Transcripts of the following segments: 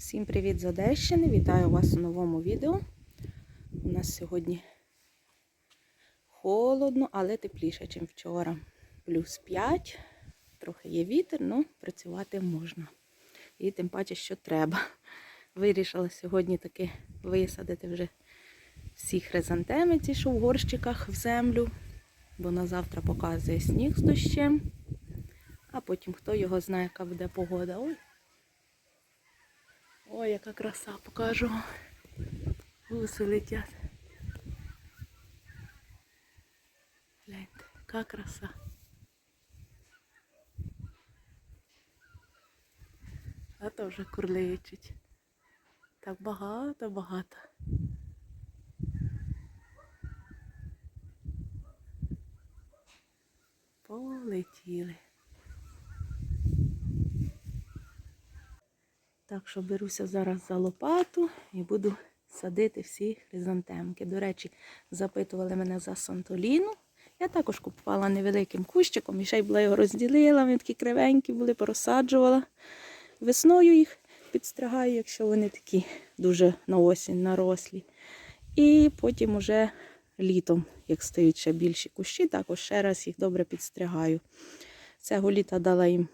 Всім привіт з Одещини! Вітаю вас у новому відео. У нас сьогодні холодно, але тепліше, ніж вчора. Плюс 5, трохи є вітер, але працювати можна. І тим паче, що треба. Вирішила сьогодні таки висадити вже всі хризантеми, ці, що в горщиках в землю, бо на завтра показує сніг з дощем. А потім хто його знає, яка буде погода. Ой, Ой, яка краса, покажу. Гуси летять. Гляньте, яка краса. А то вже курличить. Так багато-багато. Полетіли. Так що беруся зараз за лопату і буду садити всі хризантемки. До речі, запитували мене за Сантоліну. Я також купувала невеликим кущиком і ще й була його розділила, вони такі кривенькі були, порозсаджувала. Весною їх підстригаю, якщо вони такі дуже на осінь нарослі. І потім уже літом, як стають ще більші кущі, також ще раз їх добре підстригаю. Цього літа дала їм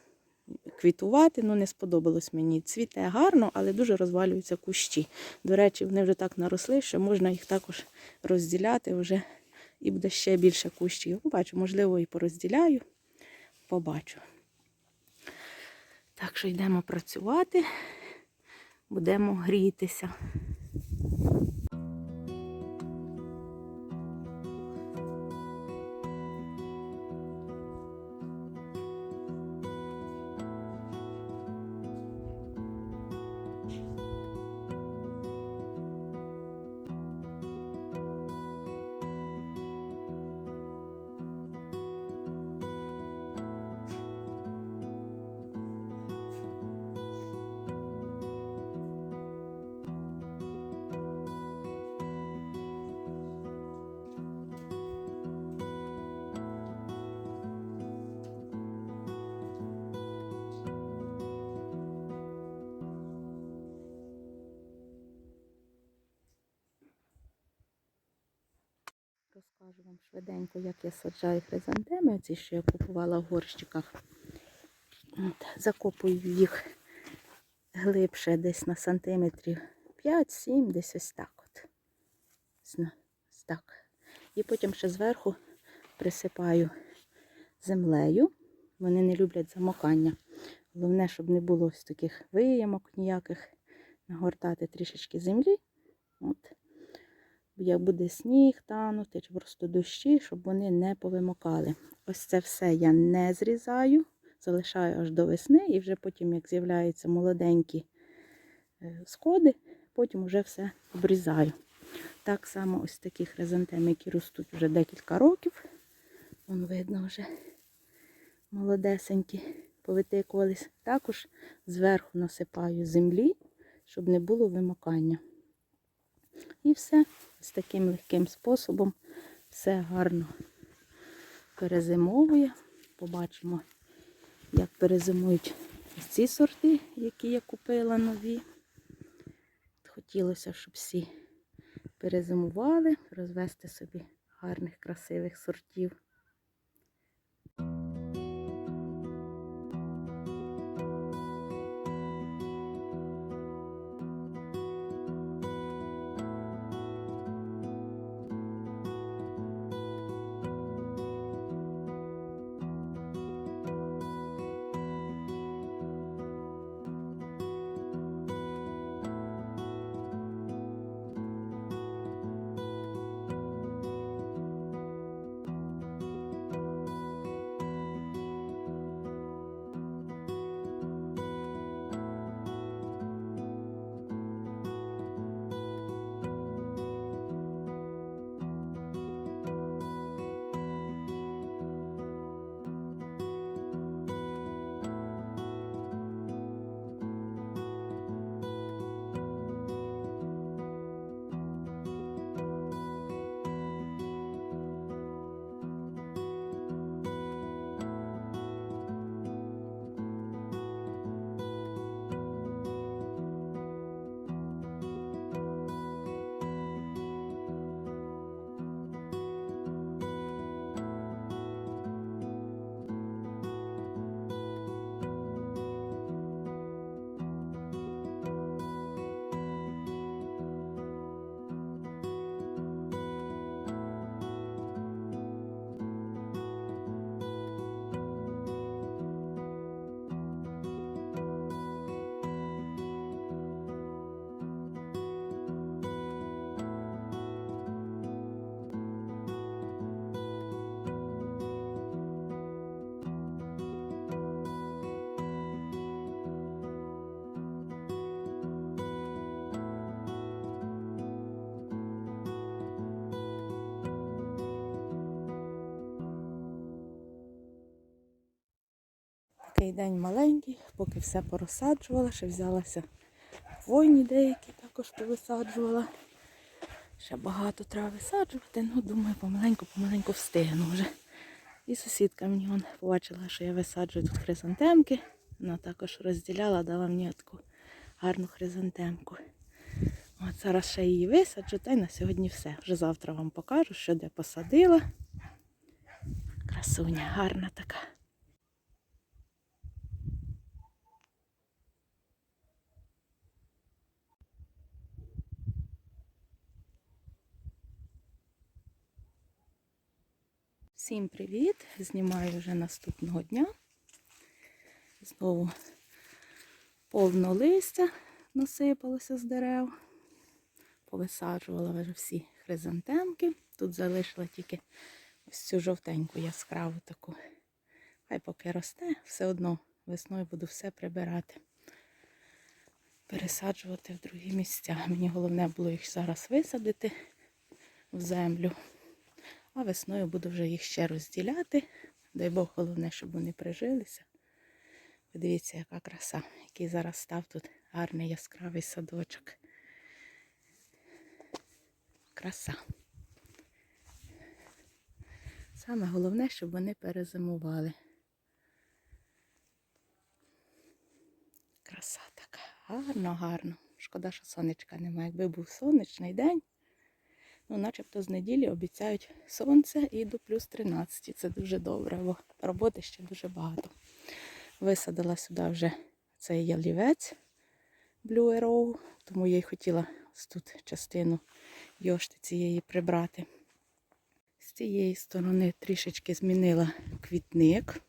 квітувати, ну не сподобалось мені. Цвіте гарно, але дуже розвалюються кущі. До речі, вони вже так наросли, що можна їх також розділяти вже і буде ще більше кущів. Побачу, можливо, і порозділяю. Побачу. Так що йдемо працювати, будемо грітися. Швиденько, як я саджаю хризантеми, оці, що я купувала в горщиках. От, закопую їх глибше десь на сантиметрів 5-7, десь ось так от. Так. І потім ще зверху присипаю землею. Вони не люблять замокання. Головне, щоб не було ось таких виямок ніяких. Нагортати трішечки землі. От як буде сніг танути, чи просто дощі, щоб вони не повимокали. Ось це все я не зрізаю, залишаю аж до весни, і вже потім, як з'являються молоденькі е, сходи, потім вже все обрізаю. Так само ось такі хризантеми, які ростуть вже декілька років. Вон видно вже молодесенькі повитикувались. Також зверху насипаю землі, щоб не було вимокання. І все з таким легким способом все гарно перезимовує. Побачимо, як перезимують ці сорти, які я купила нові. Хотілося, щоб всі перезимували, розвести собі гарних, красивих сортів. Цей день маленький, поки все порозсаджувала, ще взялася хвойні деякі також повисаджувала. Ще багато треба висаджувати, ну думаю, помаленьку-помаленьку встигну вже. І сусідка мені вон, побачила, що я висаджую тут хризантемки. Вона також розділяла, дала мені таку гарну хризантемку. От зараз ще її висаджу, та й на сьогодні все. Вже завтра вам покажу, що де посадила. Красуня, гарна така. Всім привіт! Знімаю вже наступного дня. Знову повно листя насипалося з дерев. Повисаджувала вже всі хризантемки. Тут залишила тільки ось цю жовтеньку яскраву таку. Хай поки росте, все одно весною буду все прибирати. Пересаджувати в другі місця. Мені головне було їх зараз висадити в землю. А весною буду вже їх ще розділяти. Дай Бог, головне, щоб вони прижилися. Подивіться, яка краса, який зараз став тут гарний яскравий садочок. Краса. Саме головне, щоб вони перезимували. Краса така. Гарно, гарно. Шкода, що сонечка немає. Якби був сонячний день, ну начебто з неділі обіцяють сонце і до плюс 13. Це дуже добре, бо роботи ще дуже багато. Висадила сюди вже цей ялівець Blue Arrow, тому я й хотіла тут частину йошти цієї прибрати. З цієї сторони трішечки змінила квітник.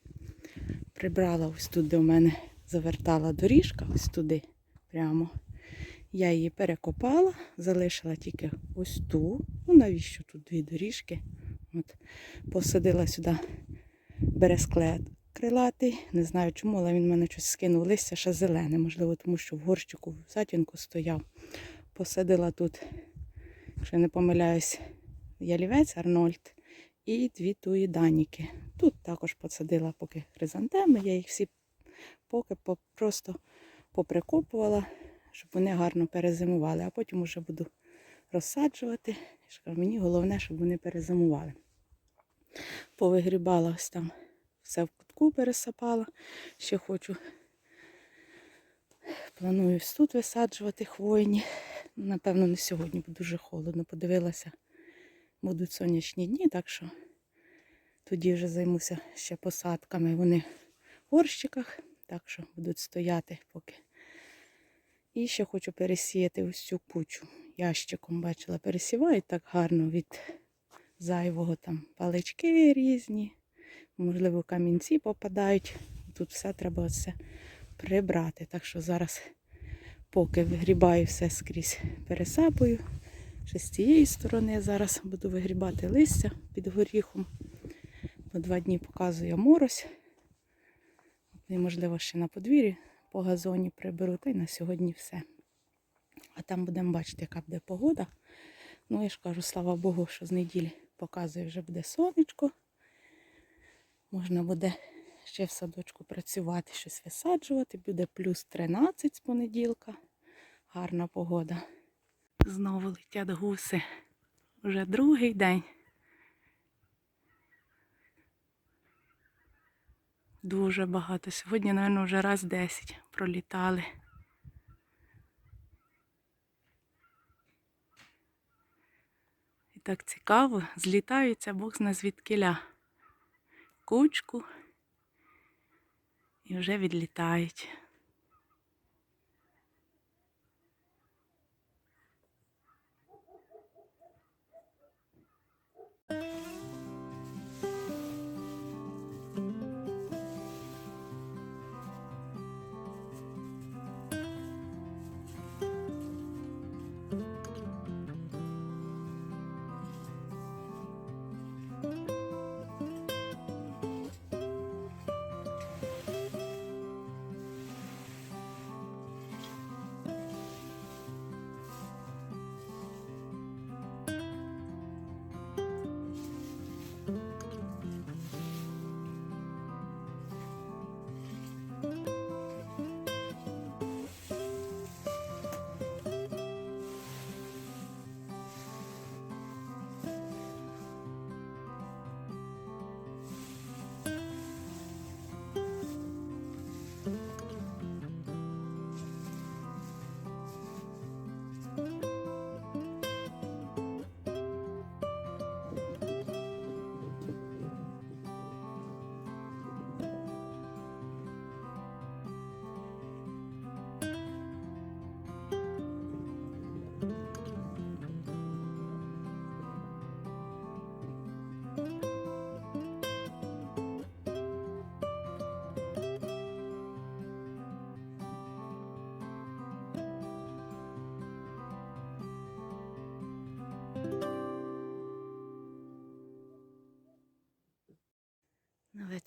Прибрала ось тут, де у мене завертала доріжка, ось туди прямо. Я її перекопала, залишила тільки ось ту. Ну, навіщо тут дві доріжки? От, Посадила сюди бересклет крилатий. Не знаю чому, але він в мене щось скинув листя ще зелене, можливо, тому що в горщику в затінку стояв. Посадила тут, якщо не помиляюсь, ялівець Арнольд і дві туї даніки. Тут також посадила поки хризантеми, я їх всі поки просто поприкопувала, щоб вони гарно перезимували, а потім вже буду розсаджувати. Мені головне, щоб вони перезимували. Повигрібала ось там все в кутку пересапала. Ще хочу, планую тут висаджувати хвойні. Напевно, не сьогодні, бо дуже холодно. Подивилася, будуть сонячні дні, так що тоді вже займуся ще посадками. Вони в горщиках, так що будуть стояти поки. І ще хочу пересіяти ось цю кучу. Ящиком бачила, пересівають так гарно від зайвого там палички різні. Можливо, камінці попадають. Тут все треба все прибрати. Так що зараз, поки вигрібаю все скрізь, пересапую. Ще з цієї сторони зараз буду вигрібати листя під горіхом. По два дні показує морось. І, можливо, ще на подвір'ї по газоні приберу, та й на сьогодні все. А там будемо бачити, яка буде погода. Ну, я ж кажу, слава Богу, що з неділі показує, вже буде сонечко. Можна буде ще в садочку працювати, щось висаджувати. Буде плюс 13 з понеділка. Гарна погода. Знову летять гуси. Вже другий день. Дуже багато. Сьогодні, мабуть, вже раз 10 пролітали. І так цікаво, злітаються Бог зна звідкиля кучку і вже відлітають.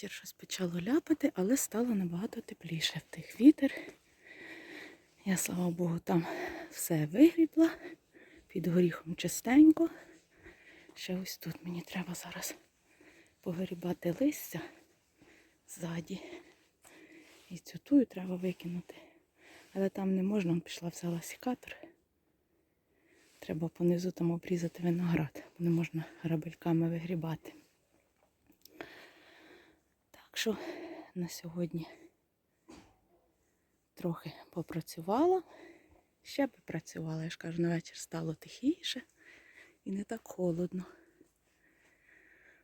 Вечір щось почало ляпати, але стало набагато тепліше. Втих вітер. Я, слава Богу, там все вигрібла. Під горіхом чистенько. Ще ось тут мені треба зараз повирібати листя ззаді. І цю тую треба викинути. Але там не можна, пішла взяла сікатор. Треба понизу там обрізати виноград, бо не можна грабельками вигрібати. Що на сьогодні трохи попрацювала. Ще би працювала, я ж кажу, на вечір стало тихіше і не так холодно.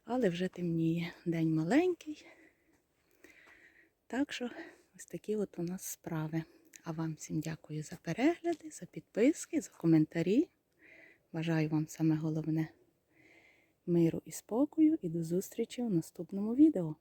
Але вже темніє. День маленький. Так що ось такі от у нас справи. А вам всім дякую за перегляди, за підписки, за коментарі. Бажаю вам саме головне миру і спокою і до зустрічі у наступному відео.